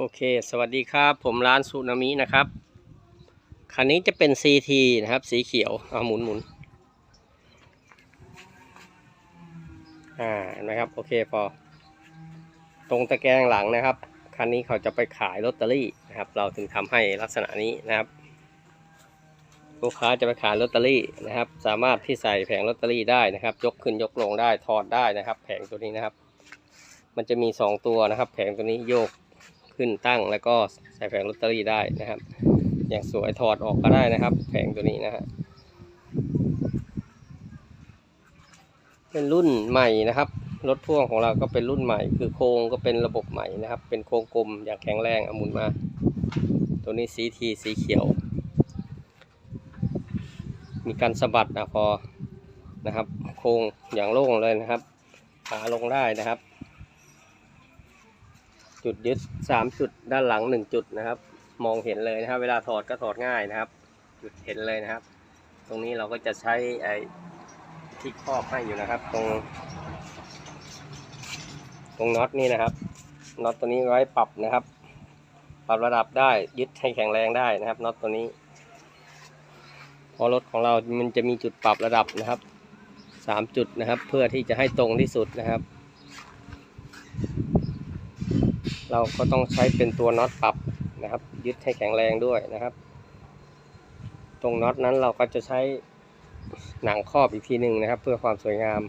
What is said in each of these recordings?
โอเค สวัสดีครับ ผมร้านซูนามินะครับ คันนี้จะเป็น CT นะครับ สีเขียวเอาหมุนหมุนอ่าเห็นะครับ โอเค พอ ตรงตะแกรงหลังนะครับ คันนี้เขาจะไปขายลอตเตอรี่นะครับ เราถึงทำให้ลักษณะนี้นะครับ ลูกค้าจะไปขายลอตเตอรี่นะครับ สามารถที่ใส่แผงลอตเตอรี่ได้นะครับ ยกขึ้นยกลงได้ ถอดได้นะครับ แผงตัวนี้นะครับ มันจะมีสองตัวนะครับ แผงตัวนี้โยก ขึ้นตั้งแล้วก็ใส่แผงลอตเตอรี่ได้นะครับ อย่างสวยถอดออกก็ได้นะครับ แผงตัวนี้นะฮะเป็นรุ่นใหม่นะครับรถพ่วงของเราก็เป็นรุ่นใหม่ คือโครงก็เป็นระบบใหม่นะครับ เป็นโครงกลมอย่างแข็งแรงอมุนมา ตัวนี้สีทีสีเขียว มีการสะบัดนะพอนะครับ โครงอย่างโล่งเลยนะครับขาลงได้นะครับ จุดยึดสามจุดด้านหลังหนึ่งจุดนะครับ มองเห็นเลยนะครับ เวลาถอดก็ถอดง่ายนะครับ จุดเห็นเลยนะครับ ตรงนี้เราก็จะใช้ไอ้ที่ครอบให้อยู่นะครับ ตรง ตรงน็อตนี่นะครับน็อตตัวนี้ไว้ปรับนะครับ ปรับระดับได้ยึดให้แข็งแรงได้นะครับน็อตตัวนี้พอรถของเรามันจะมีจุดปรับระดับนะครับสามจุดนะครับ เพื่อที่จะให้ตรงที่สุดนะครับ เราก็ต้องใช้เป็นตัวน็อตปรับนะครับ ยึดให้แข็งแรงด้วยนะครับ ตรงน็อตนั้นเราก็จะใช้หนังครอบอีกทีหนึ่งนะครับ เพื่อความสวยงาม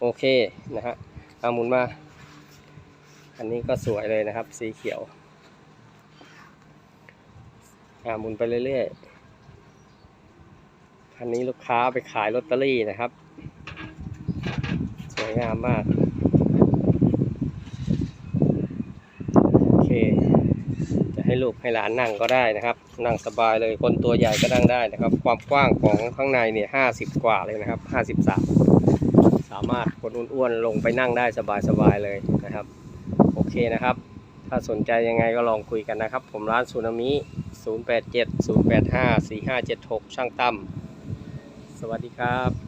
โอเคนะฮะเอาหมุนมาอันนี้ก็สวยเลยนะครับ สีเขียวอ่าหมุนไปเรื่อยๆคันนี้ลูกค้าเอาไปขายลอตเตอรี่นะครับ สวยงามมาก โอเค จะ ให้ลูกให้หลานนั่งก็ได้นะครับ นั่งสบายเลยคนตัวใหญ่ก็นั่งได้นะครับ ความกว้างของข้างในเนี่ยห้าสิบกว่าเลยนะครับห้าสิบสามสามารถคนอ้วนๆลงไปนั่งได้สบายๆเลยนะครับ โอเคนะครับ ถ้าสนใจยังไงก็ลองคุยกันนะครับ ผมร้านซูนามิ 087 085 4576 ช่างตั้มสวัสดีครับ